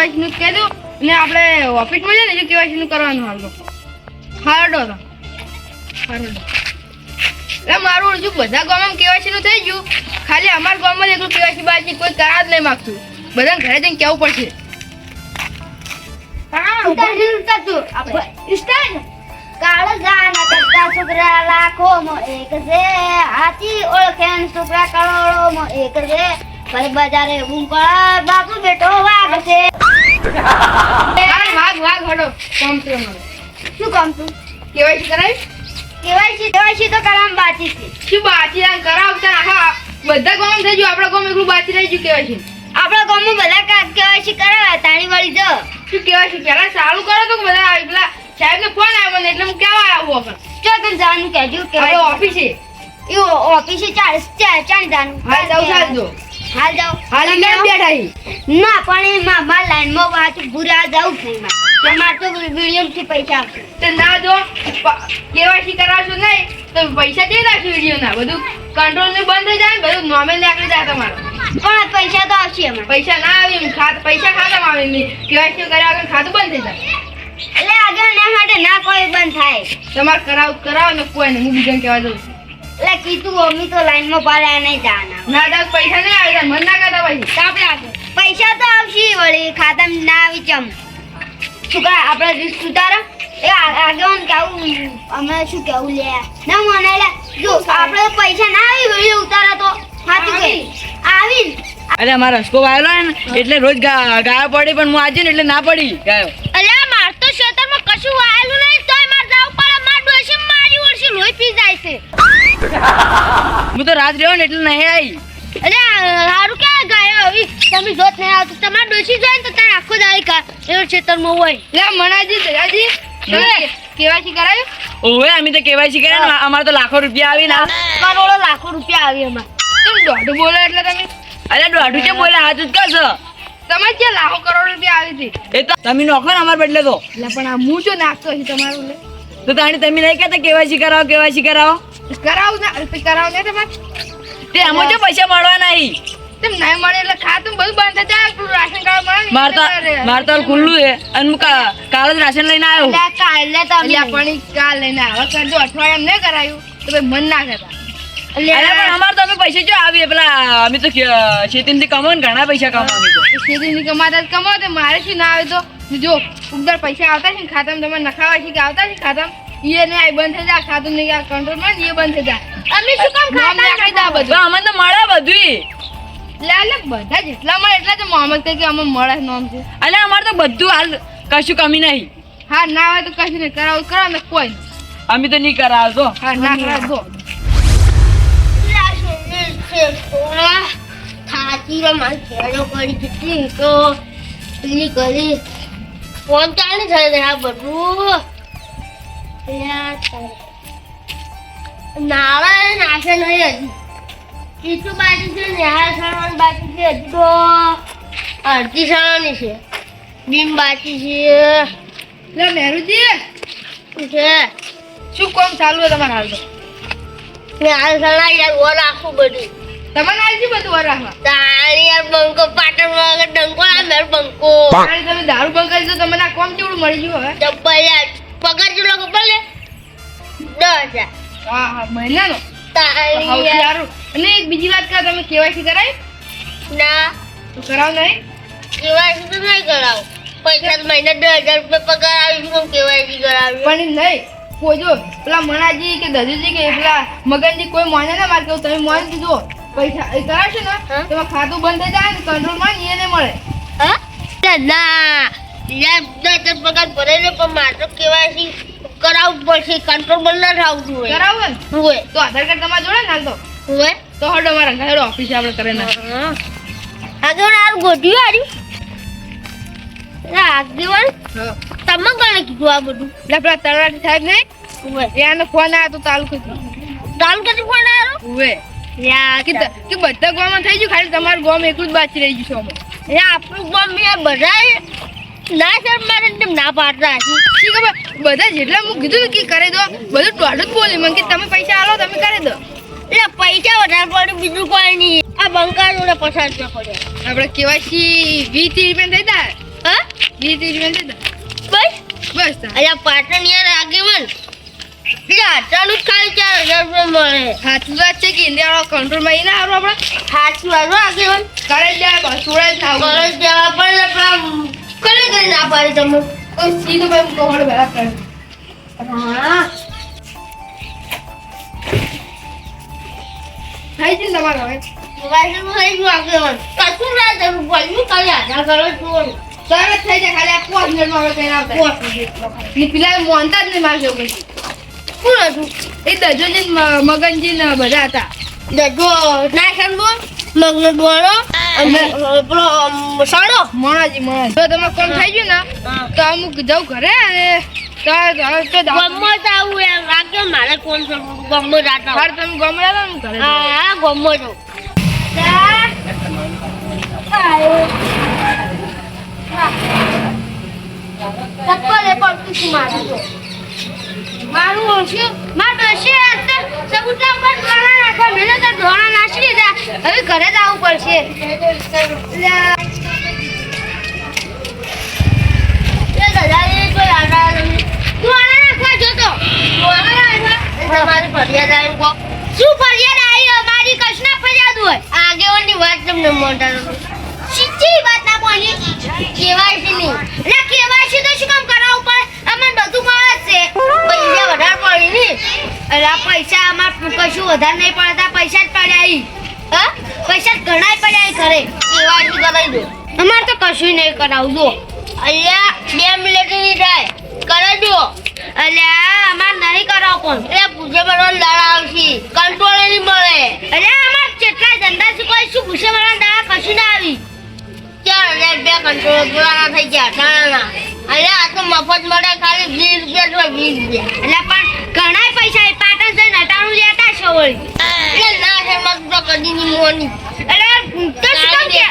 KYC નું કહી દઉં. અને આપણે ઓફિસમાં છે ને કેવાયસી નું કરવાનું હાલ. હારડો એટલે મારું હજુ બધા ગામમાં કેવાયસી નું થઈ ગયું. ખાલી અમારા ગામમાં એકલું કેવાયસી બાકી કોઈ કરા જ નહીં માગતું. બધાને ઘરે જઈને કેવું પડશે? છોકરા લાખો એક છે. હાથી ઓળખેન છોકરા કરોડો એક છે. બજારે પડે બાપુ બેટો હા, વાઘ વાઘ હડો કોમ શું કામ કેવાયસી કરાવી? કેવાયસી કેવાયસી તો કરામ બાકી છે. શું બાચી રામ કરાવતા હા બધા ગામ થઈ ગયું. આપણા ગામ એકલું બાચી રહી ગયું કેવાય છે આપણા ગામમાં બધા કા કેવાયસી કરાવે તાણી વાળી જો. શું કહેવાય છે પહેલા સારું કરો તો બધા પેલા સાહેબ ફોન આવ્યો ને એટલે હું કેવા આવું આપણે જો તને જાનું કહેજો કેવાય ઓફિસે એ ઓફિસે ચાર ચાર ચાર જાનું હાલ જાવ ચાલ જો હાલ જાઓ. હાલ કેમ બેઠા હી. ના પણ એ માં માં લાઈનમાં વાત ભૂરા જાવ છે એમાં. તમારે તો વિડીયોમાંથી પૈસા આપશે તો ના જો કેવાસી કરાવશો નહીં તો પૈસા દે નાખશું વીડિયો ના બધું કંટ્રોલ ને બંધ થઈ જાય બધું નોમે નીકળી જાય તમારો. પણ પૈસા તો આવશે એમાં. પૈસા ના આવે એમ ખાત પૈસા ખાતામાં આવે એમ કેવાસી કર્યા વગર ખાતું બંધ થઈ જાય. એટલે આગળ ના માટે ના કોઈ બંધ થાય. તમારે કરાવ કરાવો ને કોઈ ને હું બીજાને કહેવા દઉં છું. એટલે કીધું અમે તો લાઈનમાં પાડ્યા નહીં જાના. ના દાદ પૈસા નહીં આવે મન ના કરતા પછી. કાપડે આપે પૈસા તો આવશે વળી ખાતા ના આવી ચમ શું કહે આપણે રીસ ઉતારો એ આગેવાન કેવું અમે શું કેવું લે? ના મને લે. જો આપણે પૈસા ના આવી વળી ઉતારો તો. સાચું કે? આવી. અરે મારા રસકો વાયેલો ને એટલે રોજ ગાયો પડી પણ હું આજે ને એટલે ના પડી. ગાયો. અરે માર તો ખેતરમાં કશું વાયેલું નહીં તોય માર જાવું પડે માર ડોશી મારી વર્ષે લોહી પી જાય છે હું તો રાત રહ્યો ને એટલે નહીં આવી અરે હારું કે ગાયો આવી? તમે જોત નહીં આવતો. તમાર ડોશી જાય ને તો તારે આખો દાડી કા એવો ખેતરમાં હોય. લે મણાજી દયાજી. કેવાયસી કરાયું ઓવે અમે તો કેવાયસી કર્યા ને અમારે તો લાખો રૂપિયા આવી ના કરોડો લાખો રૂપિયા આવી અમાર. તમે દોઢું બોલો એટલે તમે? અરે દોઢું કે બોલે હાથ જ કરશો તમે ક્યાં લાખો કરોડ રૂપિયા આવી હતી? એ તો તમે નોખો ને અમારા બદલે તો. એટલે પણ આ હું જો નાખતો છે તમારું તો તાણી તમે નહીં કહેતા કેવાયસી કરાવો કેવાયસી કરાવો? કરાવ ના તો ને તમારે? તે આમાં જો પૈસા મળવાના નહીં? તેમ નહીં મળે એટલે ખાતું બધું બંધ થઈ જાય. પેલું રાશન કાર્ડ મળે માર તો માર તો ખુલ્લું છે. અને કાલે જ રાશન લઈને આવ્યો અલ્યા કાલે તમે એટલે પણ કાલ લઈને આવે કરજો અઠવાડિયામાં નહીં કરાયું. તો ભાઈ મન ના કરતા અરે પણ અમારે તો અમે પૈસા જો આવીએ? પેલા અમે તો ખેતીમાંથી કમાવ ને ઘણા પૈસા કમાવા અમે તો સીધી કમાતા જ તો મારે શું ના આવે તો? જો ઉગર પૈસા આવતા છે ને ખાતામાં તમે નખાવા છે કે આવતા છે ખાતામાં? એ ને આ બંધ થઈ જાય ખાધું નહીં આ કંટ્રોલમાં ને એ બંધ થઈ જાય. અમે શું કામ ખાતા ના ખાઈ આ બધું. અમને તો મળે બધું એટલે એટલે બધા જેટલા મળે એટલા જ મોહમ્મદ કે અમે મળે નોમ છે અને અમારે તો બધું હાલ કશું કમી નહીં. હા ના હોય તો કશું નહીં કરાવું કરો ને કોઈ. અમે તો નહીં કરાવતો હા ના કરાવ દો થાકી રે મારી ખેડો કરી કેટલી તો પેલી કરી ફોન ચાલે છે આ બધું. નાવા નાશે નહીં હજી કીધું બાકી છે ને આ સામાન બાકી છે હજી તો અડધી છે બીમ બાકી છે એટલે મહેરુજી છે શું કોમ ચાલુ હોય તમારે હાલ તો ને આ યાર ઓર આખું બધું હાલ શું બધું વાર રાખવા તાળી યાર બંકો પાટણ વગર ડંકો આ મેર બંકો તમે દારૂ કરી દો તમને આ કોમ કેવડું મળી ગયું હવે? ડબ્બા યાર પગાર કેટલો ખબર લે દસ હજાર. હા હા મહિનાનો સારું અને એક બીજી વાત કર તમે કેવાયસી કરાય ના. તો કરાવ નહીં? કેવાયસી તો નહીં કરાવ. પૈસા મહિને દસ હજાર રૂપિયા પગાર આવી કેવાયસી કરાવી. પણ નહીં. કોઈ જો પેલા મણાજી કે દજુજી કે પેલા મગનજી કોઈ મોને ના મારે તમે મોને દીધો. પૈસા એ કરાવશો ને? તેમાં ખાતું બંધ થઈ જાય ને કંટ્રોલમાં ને એને મળે. હા? ના. યાર દસ પગાર ભરે ને પણ મારે તો કેવાયસી કરાવવું પડશે કંટ્રોલ ના થવું જોઈએ. કરાવું હોય. તો આધાર કાર્ડ તમારે જોડે ને હાલ તો? હોય. તો હડો મારા ઘરે ઓફિસે આપણે કરે ના. આગળ આ ગોઠવ્યું આર્યું આગેવાન તમે કોને કીધું આ બધું? એટલે પેલા તળાટી સાહેબ નહીં? હોય. એનો ફોન આવ્યો તો તાલુકો ચાલુ કરી ફોન આવ્યો? ઉવે યા કે બધા ગામમાં થઈ ગયું ખાલી તમારું ગામ એકલું જ બાકી રહી ગયું છે અમે આપણું ગામ બધા ના સર મારે તેમ ના પાડતા શી ખબર? બધા જેટલા હું કીધું કે કરી દો બધું દોઢ જ બોલી. મને કે તમે પૈસા આલો તમે કરી દો એટલે પૈસા વધારે પડે બીજું કોઈ નહીં. આ બંકા જોડે પસાર ન પડે આપણે કેવાયસી વીસ ત્રીસ રૂપિયા થઈ તા હા? વીસ રૂપિયા થઈ બસ? બસ અહીંયા અલ્યા પાટણ યાર આગેવાન આટલાનું જ ખાલી ચાર હજાર રૂપિયા મળે. સાચું વાત છે કે ઇન્ડિયા કંટ્રોલમાં એ ના આપણે? સાચું વાળો આગેવાન કરે જ જાય બસ થોડા જ દેવા પણ કરે કરે ના પાડી તમે? તો સીધું ભાઈ હું કહું ભેગા કરે. હા. થઈ છે તમારો હવે વાયસનું થઈ ગયું આગેવાન કશું ના જરૂર પડ્યું ખાલી આધાર કરો છું થઈ જાય ખાલી આ પાંચ મિનિટમાં હવે કઈ આવતા ને પેલા મોનતા જ નહીં મારે જેવું કઈ. શું હતું? એ દજોજી ને મગનજી ને બધા હતા. દજો ના સમજો મગનો અને પેલો સાડો મોણાજી મોણાજી. જો તમે કોમ થઈ ગયું ને તો અમુક જાઉં ઘરે અને મારે કોણ ગમો તમે ગમે આવ્યા ને ઘરે હા હા ગમો જ ચપ્પલે પડતું મારું મારું ઓછું. મારું ડોશી શું ફરિયાદ આવી? અમારી કશના ફરિયાદ હોય? આગેવાનની વાત તમને મોટા સીધી વાત ના કેવાયસી નહીં. એટલે કેવાયસી તો શું કામ કરાવવું પડે અમને બધું મળે છે. પૈસા વધારે પડી ને. એટલે પૈસા અમાર કશું વધારે નહીં પડતા પૈસા જ પડ્યા ઈ. હા? પૈસા જ ઘણા પડ્યા ઘરે. કરાવી દો. અમારે તો કશું નહીં કરાવજો અલ્યા બે મિનિટ નહીં થાય. કરાવજો અલ્યા અમાર નહીં કરાવ પણ એટલે પૂછે બળવાન દાડા આવશે. કંટ્રોલ નહીં મળે. અલ્યા અમાર કેટલા ધંધા છે કોઈ શું પૂછે બળવાન દાડા કશું ના આવી. ચાર હજાર રૂપિયા કંટ્રોલ પુરાણા થઈ ગયા ટાણાના અલ્યા આ તો મફત મળે ખાલી વીસ રૂપિયા તો વીસ રૂપિયા. એટલે પણ ઘણા પૈસા એ પાટણ છે નટાણું લેતા છો એટલે ના છે મગ તો કદી ની મોની. એટલે તો શું કે?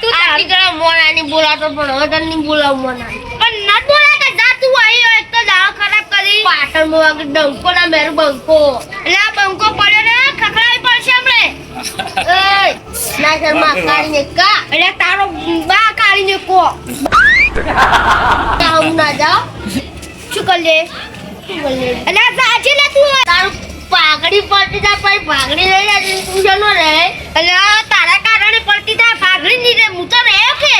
તું તારી ગળા મોના ની બોલાતો પણ હવે તને નહીં બોલાવ મોના. પણ ન બોલાતા જા તું આવી એક તો દાળ ખરાબ કરી. પાટણમાં આગળ ડંકો ના મેરું બંકો. એટલે આ બંકો પડ્યો ને ખખડાવી પડશે હમણે એય ના શર્મા કાઢીને કા એટલે તારો બા કાઢીને કો તાવ ના જાઓ શું કરી લે એટલે સાચી લે તું તારું પાઘડી પડતી તા પછી પાઘડી લઈ જાય તું જનો રહે એટલે તારા કારણે પડતી તા પાઘડી નહીં રે હું તો રહ્યો કે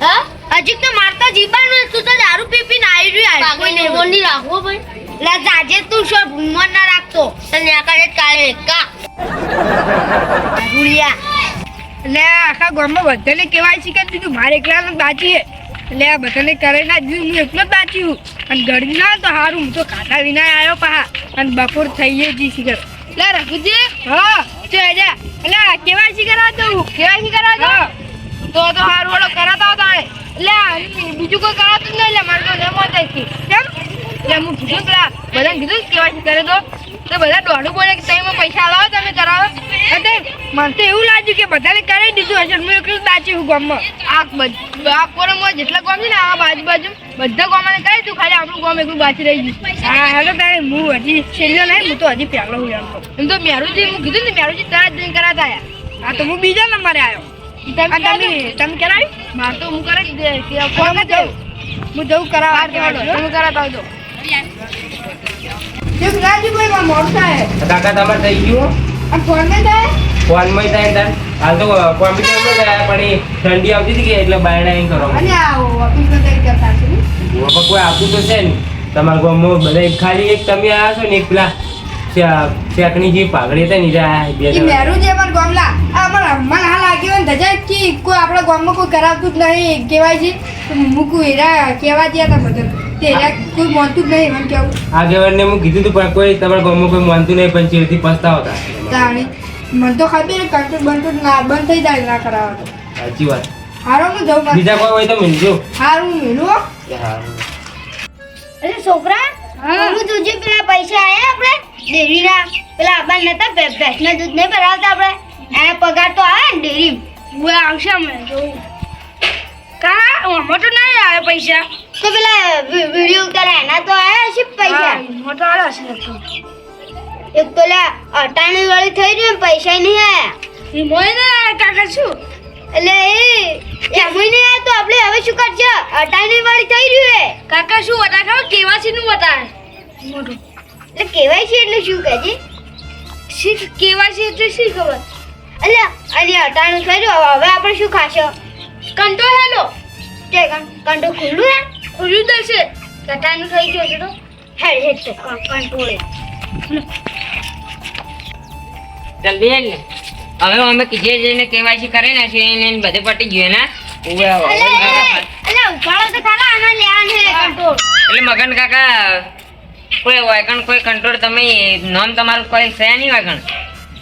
હા હજી તો મારતા જીબાનું તું તો દારૂ પી પીને આવી રહ્યું પાઘડી નહીં મોની રાખવો ભાઈ લા જાજે તું શું ભૂમર ના રાખતો તને આકારે કાળે કા ગુડિયા એટલે આખા ગામમાં બધાને કેવાય છે કે દીધું મારે એકલાને બાચી લે એટલે આ બધાને કરે ના દીધું હું એકલો જ બાચી હું અને ગરમી ના તો સારું હું તો ખાતા વિના આવ્યો પા અને બપોર થઈ જી શિખર. એટલે રઘુજી. હા. તો આજા એટલે કરા કરાવતો હું કેવાયસી કરાવતો તો? તો સારું ઓળો કરાતા હતા એટલે બીજું કોઈ કરાતું જ નહીં એટલે મારે તો ન મળતા જ કેમ? એટલે હું કીધું પેલા બધાને કીધું કેવાયસી કરે તો. તો બધા દોડું બોલે કે તમે પૈસા લાવો તમે કરાવો. એટલે મને તો એવું લાગ્યું કે બધાને કરાવી દીધું હશે. હું એકલું બાચી હું ગામમાં. આ આ કોરમમાં જેટલા ગામ છે ને આ બાજુ બાજુ બધા ગામને કરાવી દીધું. ખાલી આપણું ગામ એકલું બાચી રહી ગયું. હા હેલો તારે હું હજી છેલ્લો નહીં હું તો હજી પહેલો હું એમ એમ તો મેરુજી હું કીધું ને મેરુજી તરત જઈને કરાતા આવ્યા આ તો હું બીજા નંબરે આવ્યો તમે તમે કરાવી મારે તો હું કરાવી દે કે કોણ જવું હું જવું કરાવવા તમે કરાતા આવજો. કેમ રાજુભાઈ માં થાય કાકા તમારે થઈ ગયું? આ ફોન ને થાય ફોનમાં થાય તાર? હાલ તો કોમ્પ્યુટરમાં ગયા પણ એ ઠંડી આવતી હતી કે એટલે બાયણા એમ કરો અને આ ઓફિસમાં કઈ કરતા છે ને? કોઈ આવતું તો છે ને. તમારા ગામમાં બધા ખાલી એક તમે આવ્યા છો ને એક પેલા શા- જે પાઘડી હતા નીચે બે મેરું પણ ગામલા અમારા હાલ લાગ્યો ને ધજા કે કોઈ આપણા ગામમાં કોઈ કરાવતું જ નહીં. કહેવાય છે મૂકું હેરા કહેવા ગયા હતા બધા. તે હીરા કોઈ માનતું જ નહીં મને કેવું. આગેવાનને હું કીધું હતું પણ કોઈ તમારા ગામમાં કોઈ માનતું નહીં પણ ચીડથી પસ્તાવતા તાણી મને તો ખબર કંટ્રોલ બંટ્રોલ ના બંધ થઈ જાય ના કરાવવા તો. સાચી વાત. હારો હું જઉં. બીજા કોઈ હોય તો મિલજો. હારું મેલું અરે છોકરા હું. તુજે પેલા પૈસા આયા આપણે ડેરીના પેલા આબા નતા ભેંસના દૂધ નહીં ભરાવતા આપણે એના પગાર તો આવે ને ડેરી. હું આવશે હમણાં જોઉં. કા આમાં તો નહીં આવે પૈસા. તો પેલા વીડિયો ઉતારે એના તો આયા છે પૈસા. આમાં તો છે તો. એક તો લે અટાણી વાળી થઈ રહ્યું પૈસા નહીં આયા. ઈ મોય ને કાકા શું? એટલે એ એમય નહીં આયા તો આપણે હવે શું કરશે? અટાણી વાળી થઈ રહ્યું હે કાકા શું બતા કેવા કેવાસી નું બતાવે મોટું. એટલે કહેવાય છે એટલે શું કહે છે? કેવાય છે એટલે શું ખબર? એટલે અને અટાણું થઈ રહ્યું હવે આપણે શું ખાશો? કંટો હેલો. કે કંટો ખુલ્લું હે? ખુલ્લું દશે કટાનું થઈ ગયું છે તો. હેડ હેડ તો કપણ કંટોળે જલ્દી હેડ ને. હવે અમે કીધે જઈને કેવાયસી કરે ને છે એને બધે પટી ગયું ને ઉવે અલે અલે ઉપાડો તો ખાલા આમાં લેવાનું હે. કંટોળ એટલે મગન કાકા કોઈ વાયકણ કોઈ કંટ્રોલ તમે નામ તમારું કોઈ છે નહીં વાયકણ?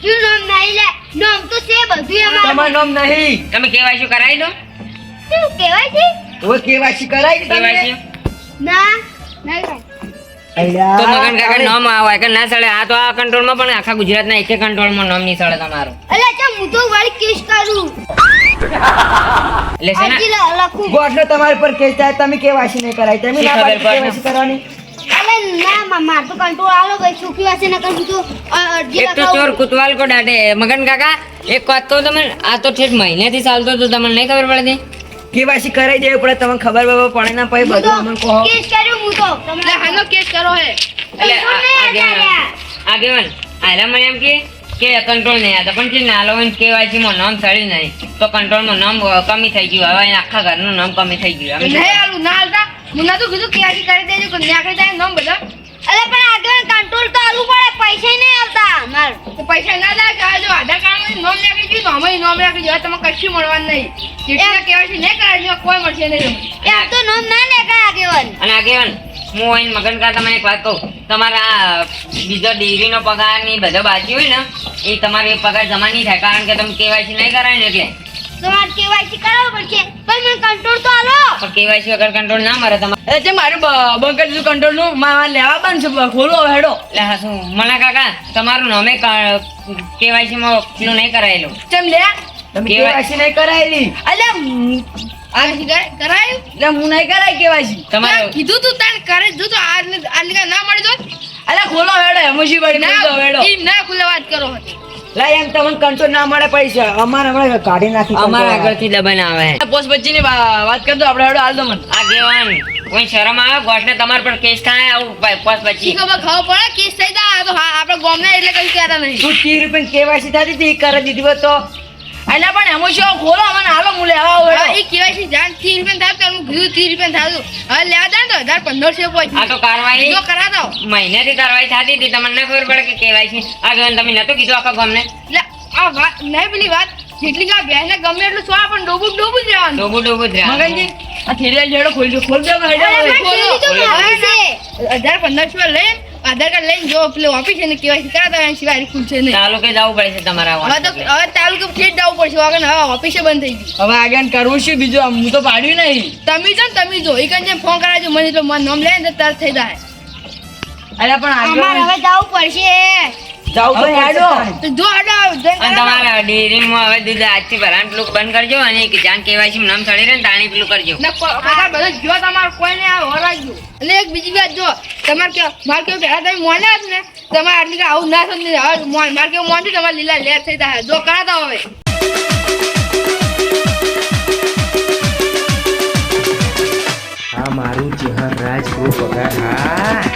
શું નામ નહીં લે? નામ તો છે બધું અમારું તમારું નામ નહીં. તમે કેવાયસી કરાવી દો. શું કહેવાય છે હવે કેવાયસી કરાવી તમને? ના નહીં તો મગન કાકા નામ આ વાયકણ ના સળે. આ તો આ કંટ્રોલમાં પણ આખા ગુજરાતના એકે કંટ્રોલમાં નામ નહીં સળે તમારું. અલે ચા હું તો વાળી કેસ કરું. એટલે છે ને અરજી લ- લખું. ગોઠનો તમારી પર કેસ થાય તમે કેવાયસી નહીં કરાવી તમે ના પાડી પડે? કરવાની? અલે ના મા માર તો કંટ્રોલ આલો ભાઈ સુખી વાસે ન કરું તો અ- અરજી એક ચોર કુતવાલ કો મગન કાકા એક વાત તો તમે આ તો ઠેઠ મહિનેથી ચાલતો તો તમને નહીં ખબર પડતી? કેવાયસી કરાઈ દેવી પડે તમને ખબર બબર પડે ના પછી બધું અમને કહો. કેસ કર્યો હું તો. તમને હાનો કેસ કરો હે. એટલે આગેવાન કર્યા. મને એમ કે કે કંટ્રોલ નહીં આવતા પણ જે નાલો હોય કેવાયસી માં નામ સડી નહીં. તો કંટ્રોલમાં નામ કમી થઈ ગયું. હવે આખા આખા ઘરનું નામ કમી થઈ ગયું. અમે નહીં આલું ના હાલતા મને તો કીધું કેવાયસી કરી દેજો કે ન્યાકડી જાય નામ બધા. અલે પણ આગળ કંટ્રોલ તો આલવું પડે પૈસા નહીં આવતા અમાર તો પૈસા ના લાગે કે આ જો આધાર કાર્ડ નોમ નાખી દીધું નોમ નોમ નાખી દીધું. તમે કશું મળવાનું નહીં. જેટલા કેવાસી નહીં કરાજો કોઈ મળશે નહીં એ આ તો નોમ ના લેખાય આગેવન. અને આગેવાન હું અહીં મગન કા તમને એક વાત કહું. તમારા આ બીજો ડિગ્રીનો પગારની બધો બાકી હોય ને એ તમારે પગાર જમા નહીં થાય. કારણ કે તમે કેવાયસી નહીં કરાય ને એટલે. તમારે કેવાયસી કરાવવું પડશે પણ મને કંટ્રોલ તો આલો પણ કેવાયસી વગર કંટ્રોલ ના મરે તમારે એ જે મારું બંકર બંધ કંટ્રોલનું મારે લેવા પણ છે ખોલો હેડો લે હા શું મને કાકા તમારું નામે કેવાયસી માં પેલું નહીં કરાયેલું ચમ લે તમે કેવાયસી નહીં કરાયેલી અલ્યા હું- કેવાયસી કરાય- કરાયું એટલે હું નહીં કરાય કેવાયસી તમારે કીધું તું તારે કરે જો તો આ આ ના મળી જો અલ્યા ખોલો હેડો ખોલો હેડો ના ઈ ખુલ્લે વાત કરો હતી લા એમ તમને કંટ્રોલ ના મળે પૈસા. અમારે હમણાં કાઢી નાખી અમારા આગળથી દબાણ આવે. પોસ્ટ બચ્ચી ની વાત કરતો આપણે હેડો હાલ દો મને આગેવાન કોઈ શરમ આવે? ગોઠને તમાર પર કેસ થાય આવું પ- પોસ ખબર ખબર પડે? કેસ થઈ જાય. તો હા આપણે ગોમને એટલે કઈ કહેતા નહીં તું ત્રીસ રૂપિયા કેવાયસી થતી હતી કરી દીધી તો. એટલે પણ એમાં શું ખોલો? લેવા આવું હા, હેડો. ઈ કેવાયસી જાણ ત્રીસ રૂપિયા થાય તો હું કીધું ત્રીસ રૂપિયા થાય હવે લેવા જાય ને તો હજાર પંદરસો આ તો કાર્યવાહી જો કરા દો મહિનાથી કાર્યવાહી થતી હતી તમને ના ખબર પડે કે કેવાયસી આગેવાન તમે નતો કીધું આખા ગામને? એટલે આ વાત નહીં પેલી વાત જેટલી કે આ બેસને ગમે એટલું સો પણ ડોબું ડોબું જ રહેવાનું. ડોબું ડોબું જ રહેવાનું. મગનજી આ થેલિયા જેડો ખોલજો ખોલજો તો હજાર પંદરસો લઈને આધાર કાર્ડ લઈને જો પેલું ઓફિસ ને કેવાયસી કરાતા એના સિવાય ખુલશે નહીં. તાલુકે જવું પડે છે તમારા હવે તો હવે તાલુકે ફેર જવું પડશે. આગળ હવે ઓફિસે બંધ થઈ ગઈ. હવે આગળ કરવું શું બીજું આમ હું તો પાડ્યું નહીં. તમે જો ને તમે જો. એક જ ફોન કરાવજો. મને તો મને નામ લે ને તો તરત થઈ જાય. અરે પણ અમારે આગળ હવે જવું પડશે. જાવ તો હવે હેડો. તો જો હડો અને તમારા ડેરીમાં હવે દૂધ આજથી ભરાણ પેલું બંધ કરજો અને એક જાન કેવાયસી નામ ચડી રહે ને તાણી પેલું કરજો. ને બધા જો તમારે કોઈને આ વરાજો અને એક બીજી વાત જો તમારે કે મારે કેવું પહેલા તમે મોન્યા જ ને? તમારે આટલી આવું ના સમજી હવે મોન મારે કેવું છે તમારે લીલા લેર થઈ જાય જો કરાતા હવે આ મારું ચહેર રાજ ગ્રુપ પગાર હા.